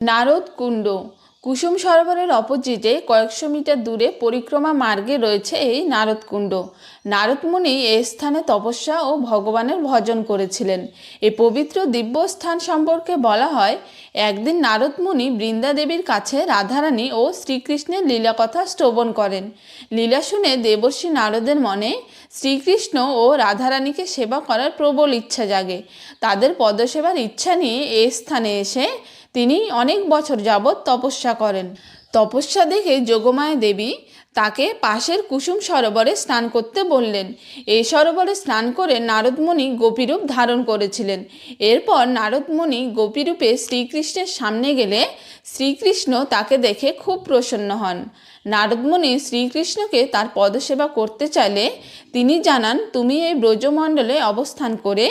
নারদ কুণ্ড। কুসুম সরোবরের অপোজিটে কয়েকশো মিটার দূরে পরিক্রমা মার্গে রয়েছে এই নারদকুণ্ড নারদমুনি এ স্থানে তপস্যা ও ভগবানের ভজন করেছিলেন। এ পবিত্র দিব্য স্থান সম্পর্কে বলা হয়, একদিন নারদমুনি বৃন্দা দেবীর কাছে রাধারানী ও শ্রীকৃষ্ণের লীলাকথা শ্রবণ করেন। লীলা শুনে দেবর্ষী নারদের মনে শ্রীকৃষ্ণ ও রাধারানীকে সেবা করার প্রবল ইচ্ছা জাগে। তাদের পদসেবার ইচ্ছা নিয়ে এ স্থানে এসে তিনি অনেক বছর যাবৎ তপস্যা করেন। তপস্যা দেখে যোগমায়া দেবী তাকে পাশের কুসুম সরোবরে স্নান করতে বললেন। এই সরোবরে স্নান করে নারদমণি গোপীরূপ ধারণ করেছিলেন। এরপর নারদমণি গোপীরূপে শ্রীকৃষ্ণের সামনে গেলে শ্রীকৃষ্ণ তাকে দেখে খুব প্রসন্ন হন। নারদমণি শ্রীকৃষ্ণকে তার পদসেবা করতে চাইলে তিনি জানান, তুমি এই ব্রজমণ্ডলে অবস্থান করে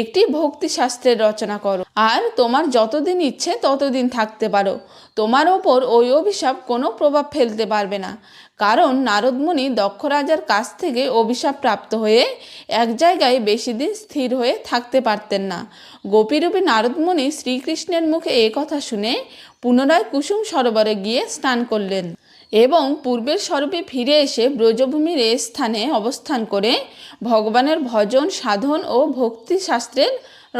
একটি ভক্তি শাস্ত্রের রচনা করো। আর তোমার যতদিন ইচ্ছে ততদিন থাকতে পারো। তোমার ওপর ওই অভিশাপ কোনো প্রভাব ফেলতে পারবে না। কারণ নারদমুনি দক্ষ রাজার কাছ থেকে অভিশাপ প্রাপ্ত হয়ে এক জায়গায় বেশি দিন স্থির হয়ে থাকতে পারতেন না। গোপীরূপী নারদমুনি শ্রীকৃষ্ণের মুখে এ কথা শুনে পুনরায় কুসুম সরোবরে গিয়ে স্নান করলেন এবং পূর্বের স্বরূপে ফিরে এসে ব্রজভূমির এ স্থানে অবস্থান করে ভগবানের ভজন, সাধন ও ভক্তি শাস্ত্রের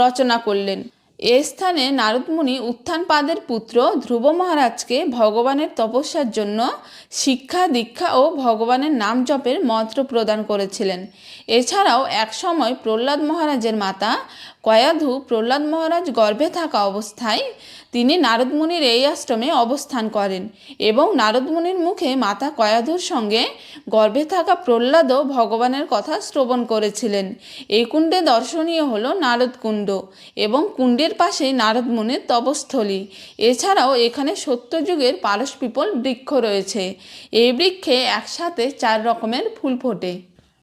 রচনা করলেন। এ স্থানে নারদমুনি উত্থানপাদের পুত্র ধ্রুব মহারাজকে ভগবানের তপস্যার জন্য শিক্ষা, দীক্ষা ও ভগবানের নাম জপের মন্ত্র প্রদান করেছিলেন। এছাড়াও একসময় প্রহ্লাদ মহারাজের মাতা কয়াধু প্রহ্লাদ মহারাজ গর্ভে থাকা অবস্থায় তিনি নারদমুনির এই আশ্রমে অবস্থান করেন এবং নারদমুনির মুখে মাতা কয়াধুর সঙ্গে গর্ভে থাকা প্রহ্লাদও ভগবানের কথা শ্রবণ করেছিলেন। এই কুণ্ডে দর্শনীয় হল নারদকুণ্ড এবং কুণ্ডের পাশেই নারদমুনির তপস্থলী এছাড়াও এখানে সত্যযুগের পারস পিপল বৃক্ষ রয়েছে। এই বৃক্ষে একসাথে চার রকমের ফুল ফোটে।